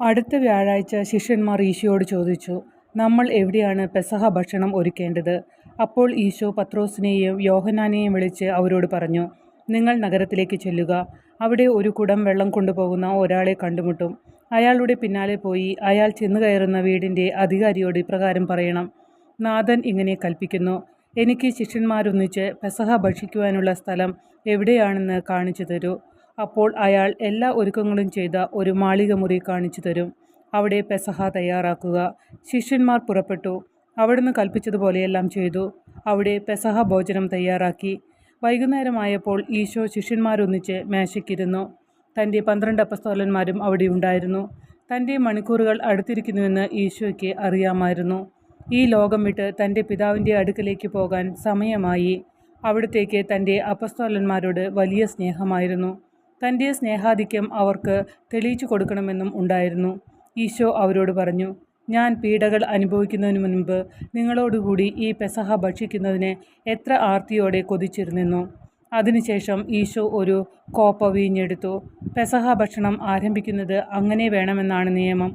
അടുത്ത വ്യാഴാഴ്ച ശിഷ്യന്മാർ ഈശോയോട് ചോദിച്ചു, നമ്മൾ എവിടെയാണ് പെസഹ ഭക്ഷണം ഒരുക്കേണ്ടത്? അപ്പോൾ ഈശോ പത്രോസിനെയും യോഹനാനെയും വിളിച്ച് അവരോട് പറഞ്ഞു, നിങ്ങൾ നഗരത്തിലേക്ക് ചെല്ലുക. അവിടെ ഒരു കുടം വെള്ളം കൊണ്ടുപോകുന്ന ഒരാളെ കണ്ടുമുട്ടും. അയാളുടെ പിന്നാലെ പോയി അയാൾ ചെന്നുകയറുന്ന വീടിന്റെ അധികാരിയോട് ഇപ്രകാരം പറയണം, നാഥൻ ഇങ്ങനെ കൽപ്പിക്കുന്നു, എനിക്ക് ശിഷ്യന്മാരൊന്നിച്ച് പെസഹ ഭക്ഷിക്കുവാനുള്ള സ്ഥലം എവിടെയാണെന്ന് കാണിച്ചു തരൂ. അപ്പോൾ അയാൾ എല്ലാ ഒരുക്കങ്ങളും ചെയ്ത ഒരു മാളിക മുറി കാണിച്ചു തരും. അവിടെ പെസഹ തയ്യാറാക്കുക. ശിഷ്യന്മാർ പുറപ്പെട്ടു. അവിടുന്ന് കൽപ്പിച്ചതുപോലെയെല്ലാം ചെയ്തു. അവിടെ പെസഹ ഭോജനം തയ്യാറാക്കി. വൈകുന്നേരമായപ്പോൾ ഈശോ ശിഷ്യന്മാരൊന്നിച്ച് മേശയ്ക്കിരുന്നു. തന്റെ പന്ത്രണ്ട് അപ്പസ്തോലന്മാരും അവിടെ ഉണ്ടായിരുന്നു തന്റെ മണിക്കൂറുകൾ അടുത്തിരിക്കുന്നുവെന്ന് ഈശോയ്ക്ക് അറിയാമായിരുന്നു. ഈ ലോകം വിട്ട് തന്റെ പിതാവിന്റെ അടുക്കലേക്ക് പോകാൻ സമയമായി. അവിടത്തേക്ക് തന്റെ അപ്പസ്തോലന്മാരോട് വലിയ സ്നേഹമായിരുന്നു. തന്റെ സ്നേഹാധിക്യം അവർക്ക് തെളിയിച്ചു കൊടുക്കണമെന്നും ഉണ്ടായിരുന്നു. ഈശോ അവരോട് പറഞ്ഞു, ഞാൻ പീഡകൾ അനുഭവിക്കുന്നതിന് മുൻപ് നിങ്ങളോടുകൂടി ഈ പെസഹ ഭക്ഷിക്കുന്നതിനെ എത്ര ആർത്തിയോടെ കൊതിച്ചിരുന്നു അതിനുശേഷം ഈശോ ഒരു കോപ്പ വീഞ്ഞെടുത്തു. പെസഹ ഭക്ഷണം ആരംഭിക്കുന്നത് അങ്ങനെ വേണമെന്നാണ് നിയമം.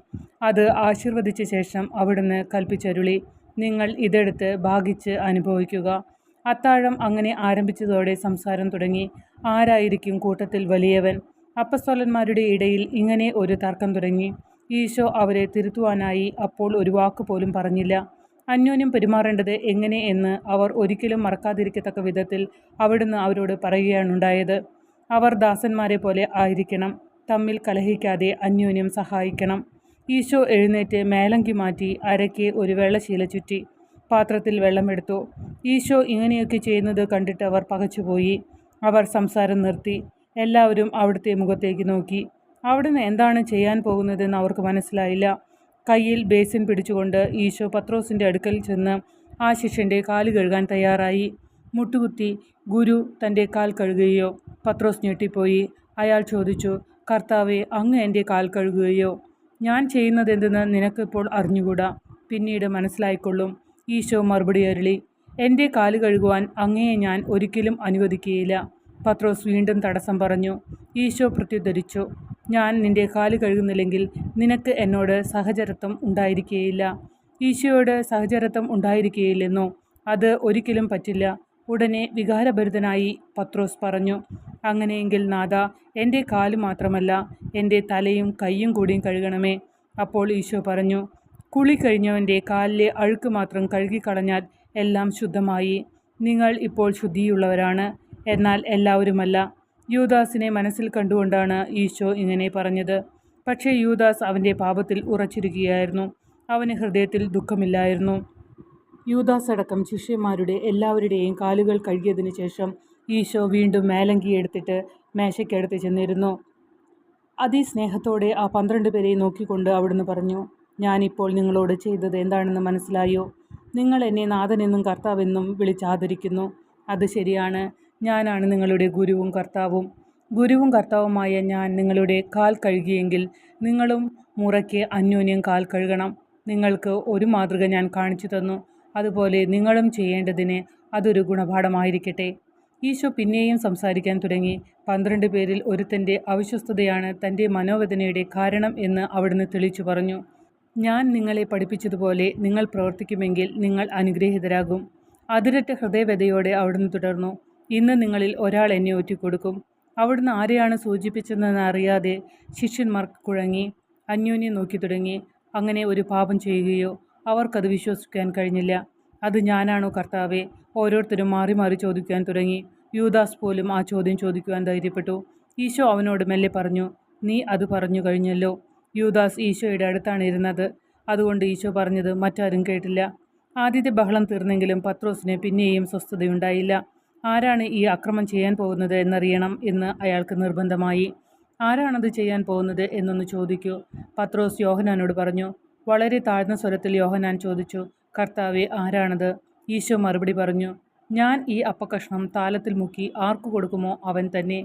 അത് ആശീർവദിച്ച ശേഷം അവിടുന്ന് കൽപ്പിച്ചരുളി, നിങ്ങൾ ഇതെടുത്ത് ഭാഗിച്ച് അനുഭവിക്കുക. അത്താഴം അങ്ങനെ ആരംഭിച്ചതോടെ സംസാരം തുടങ്ങി, ആരായിരിക്കും കൂട്ടത്തിൽ വലിയവൻ? അപ്പസ്തോലന്മാരുടെ ഇടയിൽ ഇങ്ങനെ ഒരു തർക്കം തുടങ്ങി. ഈശോ അവരെ തിരുത്തുവാനായി അപ്പോൾ ഒരു വാക്ക് പോലും പറഞ്ഞില്ല. അന്യോന്യം പെരുമാറേണ്ടത് എങ്ങനെ എന്ന് അവർ ഒരിക്കലും മറക്കാതിരിക്കത്തക്ക വിധത്തിൽ അവിടുന്ന് അവരോട് പറയുകയാണുണ്ടായത്. അവർ ദാസന്മാരെ പോലെ ആയിരിക്കണം, തമ്മിൽ കലഹിക്കാതെ അന്യോന്യം സഹായിക്കണം. ഈശോ എഴുന്നേറ്റ് മേലങ്കി മാറ്റി അരയ്ക്ക് ഒരു വെള്ളശീല ചുറ്റി. പാത്രത്തിൽ വെള്ളമെടുത്തു. ഈശോ ഇങ്ങനെയൊക്കെ ചെയ്യുന്നത് കണ്ടിട്ട് അവർ പകച്ചുപോയി. അവർ സംസാരം നിർത്തി. എല്ലാവരും അവിടുത്തെ മുഖത്തേക്ക് നോക്കി. അവിടുന്ന് എന്താണ് ചെയ്യാൻ പോകുന്നതെന്ന് അവർക്ക് മനസ്സിലായില്ല. കയ്യിൽ ബേസിൻ പിടിച്ചുകൊണ്ട് ഈശോ പത്രോസിന്റെ അടുക്കൽ ചെന്ന് ആ ശിഷ്യന്റെ കാൽ കഴുകാൻ തയ്യാറായി. മുട്ടുകുത്തി, ഗുരു തന്റെ കാൽ കഴുകുകയോ? പത്രോസ് ഞെട്ടിപ്പോയി. അയാൾ ചോദിച്ചു, കർത്താവെ അങ്ങ് എന്റെ കാൽ കഴുകുകയോ? ഞാൻ ചെയ്യുന്നതെന്തെന്ന് നിനക്കിപ്പോൾ അറിഞ്ഞുകൂടാ, പിന്നീട് മനസ്സിലായിക്കൊള്ളും. ഈശോ മറുപടി അരുളി. എന്റെ കാൽ കഴുകുവാൻ അങ്ങയെ ഞാൻ ഒരിക്കലും അനുവദിക്കുകയില്ല. പത്രോസ് വീണ്ടും തടസ്സം പറഞ്ഞു. ഈശോ പ്രത്യുദ്ധരിച്ചു. ഞാൻ നിന്റെ കാൽ കഴുകുന്നില്ലെങ്കിൽ നിനക്ക് എന്നോട് സഹചരത്വം ഉണ്ടായിരിക്കുകയില്ല. ഈശോയോട് സഹചരത്വം ഉണ്ടായിരിക്കുകയില്ലെന്നോ? അത് ഒരിക്കലും പറ്റില്ല. ഉടനെ വികാരഭരിതനായി പത്രോസ് പറഞ്ഞു, അങ്ങനെയെങ്കിൽ നാഥ എന്റെ കാൽ മാത്രമല്ല, എന്റെ തലയും കയ്യും കൂടിയും കഴുകണമേ. അപ്പോൾ ഈശോ പറഞ്ഞു, കുളി കഴിഞ്ഞവന്റെ കാലിലെ അഴുക്ക് മാത്രം കഴുകിക്കളഞ്ഞാൽ എല്ലാം ശുദ്ധമായി. നിങ്ങൾ ഇപ്പോൾ ശുദ്ധിയുള്ളവരാണ്, എന്നാൽ എല്ലാവരുമല്ല. യൂദാസിനെ മനസ്സിൽ കണ്ടുകൊണ്ടാണ് ഈശോ ഇങ്ങനെ പറഞ്ഞത്. പക്ഷേ യൂദാസ് അവന്റെ പാപത്തിൽ ഉറച്ചിരിക്കുകയായിരുന്നു. അവന് ഹൃദയത്തിൽ ദുഃഖമില്ലായിരുന്നു. യൂദാസ് അടക്കം ശിഷ്യന്മാരുടെ എല്ലാവരുടെയും കാലുകൾ കഴുകിയതിന് ശേഷം ഈശോ വീണ്ടും മേലങ്കി എടുത്തിട്ട് മേശയ്ക്കടുത്ത് ചെന്നിരുന്നു. അതിസ്നേഹത്തോടെ ആ പന്ത്രണ്ട് പേരെ നോക്കിക്കൊണ്ട് അവിടുന്ന് പറഞ്ഞു, ഞാൻ ഇപ്പോൾ നിങ്ങളോട് ചെയ്തത് എന്താണെന്ന് മനസ്സിലായോ? നിങ്ങൾ എന്നെ നാഥനെന്നും കർത്താവെന്നും വിളിച്ചാദരിക്കുന്നു. അത് ശരിയാണ്. ഞാനാണ് നിങ്ങളുടെ ഗുരുവും കർത്താവും. ഗുരുവും കർത്താവുമായ ഞാൻ നിങ്ങളുടെ കാൽ കഴുകിയെങ്കിൽ നിങ്ങളും മുറയ്ക്ക് അന്യോന്യം കാൽ കഴുകണം. നിങ്ങൾക്ക് ഒരു മാതൃക ഞാൻ കാണിച്ചു തന്നു അതുപോലെ നിങ്ങളും ചെയ്യേണ്ടതിന് അതൊരു ഗുണപാഠമായിരിക്കട്ടെ. ഈശോ പിന്നെയും സംസാരിക്കാൻ തുടങ്ങി. പന്ത്രണ്ട് പേരിൽ ഒരുത്തന്റെ അവിശ്വസ്തതയാണ് തന്റെ മനോവേദനയുടെ കാരണം എന്ന് അവിടുന്ന് തെളിച്ചു പറഞ്ഞു. ഞാൻ നിങ്ങളെ പഠിപ്പിച്ചതുപോലെ നിങ്ങൾ പ്രവർത്തിക്കുമെങ്കിൽ നിങ്ങൾ അനുഗ്രഹീതരാകും. അതിരറ്റ ഹൃദയവ്യതയോടെ അവിടുന്ന് തുടർന്നു, ഇന്ന് നിങ്ങളിൽ ഒരാൾ എന്നെ ഒറ്റിക്കൊടുക്കും. അവിടുന്ന് ആരെയാണ് സൂചിപ്പിച്ചതെന്ന് അറിയാതെ ശിഷ്യന്മാർക്ക് കുഴങ്ങി, അന്യോന്യം നോക്കി തുടങ്ങി അങ്ങനെ ഒരു പാപം ചെയ്യുകയോ? അവർക്കത് വിശ്വസിക്കാൻ കഴിഞ്ഞില്ല. അത് ഞാനാണോ കർത്താവെ ഓരോരുത്തരും മാറി മാറി ചോദിക്കാൻ തുടങ്ങി. യൂദാസ് പോലും ആ ചോദ്യം ചോദിക്കുവാൻ ധൈര്യപ്പെട്ടു. ഈശോ അവനോട് മെല്ലെ പറഞ്ഞു, നീ അത് പറഞ്ഞു കഴിഞ്ഞല്ലോ. യൂദാസ് ഈശോയുടെ അടുത്താണ് ഇരുന്നത്. അതുകൊണ്ട് ഈശോ പറഞ്ഞത് മറ്റാരും കേട്ടില്ല. ആദ്യത്തെ ബഹളം തീർന്നെങ്കിലും പത്രോസിന് പിന്നെയും സ്വസ്ഥതയുണ്ടായില്ല. ആരാണ് ഈ അക്രമം ചെയ്യാൻ പോകുന്നത് എന്നറിയണം എന്ന് അയാൾക്ക് നിർബന്ധമായി. ആരാണത് ചെയ്യാൻ പോകുന്നത് എന്നൊന്ന് ചോദിക്കൂ. പത്രോസ് യോഹനാനോട് പറഞ്ഞു. വളരെ താഴ്ന്ന സ്വരത്തിൽ യോഹനാൻ ചോദിച്ചു, കർത്താവെ ആരാണത്? ഈശോ മറുപടി പറഞ്ഞു, ഞാൻ ഈ അപ്പക്കഷ്ണം താലത്തിൽ മുക്കി ആർക്കു കൊടുക്കുമോ അവൻ തന്നെ.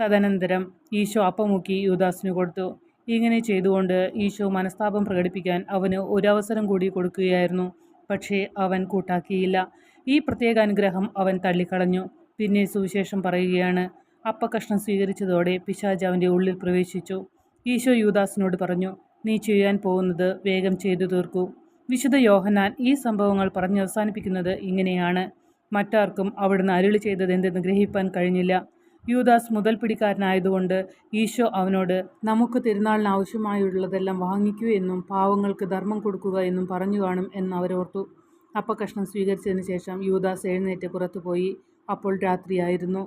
തദനന്തരം ഈശോ അപ്പമുക്കി യൂദാസിന് കൊടുത്തു. ഇങ്ങനെ ചെയ്തുകൊണ്ട് ഈശോ മനസ്താപം പ്രകടിപ്പിക്കാൻ അവന് ഒരവസരം കൂടി കൊടുക്കുകയായിരുന്നു. പക്ഷേ അവൻ കൂട്ടാക്കിയില്ല. ഈ പ്രത്യേക അനുഗ്രഹം അവൻ തള്ളിക്കളഞ്ഞു. പിന്നെ സുവിശേഷം പറയുകയാണ്, അപ്പക്കഷണം സ്വീകരിച്ചതോടെ പിശാജ് അവന്റെ ഉള്ളിൽ പ്രവേശിച്ചു. ഈശോ യൂദാസിനോട് പറഞ്ഞു, നീ ചെയ്യാൻ പോകുന്നത് വേഗം ചെയ്തു തീർക്കൂ വിശുദ്ധ യോഹന്നാൻ ഈ സംഭവങ്ങൾ പറഞ്ഞ് അവസാനിപ്പിക്കുന്നത് ഇങ്ങനെയാണ് മറ്റാർക്കും അവിടുന്ന് അരുളി ചെയ്തതെന്തെന്ന് ഗ്രഹിപ്പാൻ കഴിഞ്ഞില്ല യൂദാസ് മുതൽ പിടിക്കാരനായതുകൊണ്ട് ഈശോ അവനോട് നമുക്ക് തിരുനാളിന് ആവശ്യമായുള്ളതെല്ലാം വാങ്ങിക്കൂ എന്നും പാവങ്ങൾക്ക് ധർമ്മം കൊടുക്കുക എന്നും പറഞ്ഞു കാണും എന്ന് അവരോർത്തു അപ്പക്കഷ്ണം സ്വീകരിച്ചതിന് ശേഷം യൂദാസ് എഴുന്നേറ്റ് പുറത്തുപോയി. അപ്പോൾ രാത്രിയായിരുന്നു.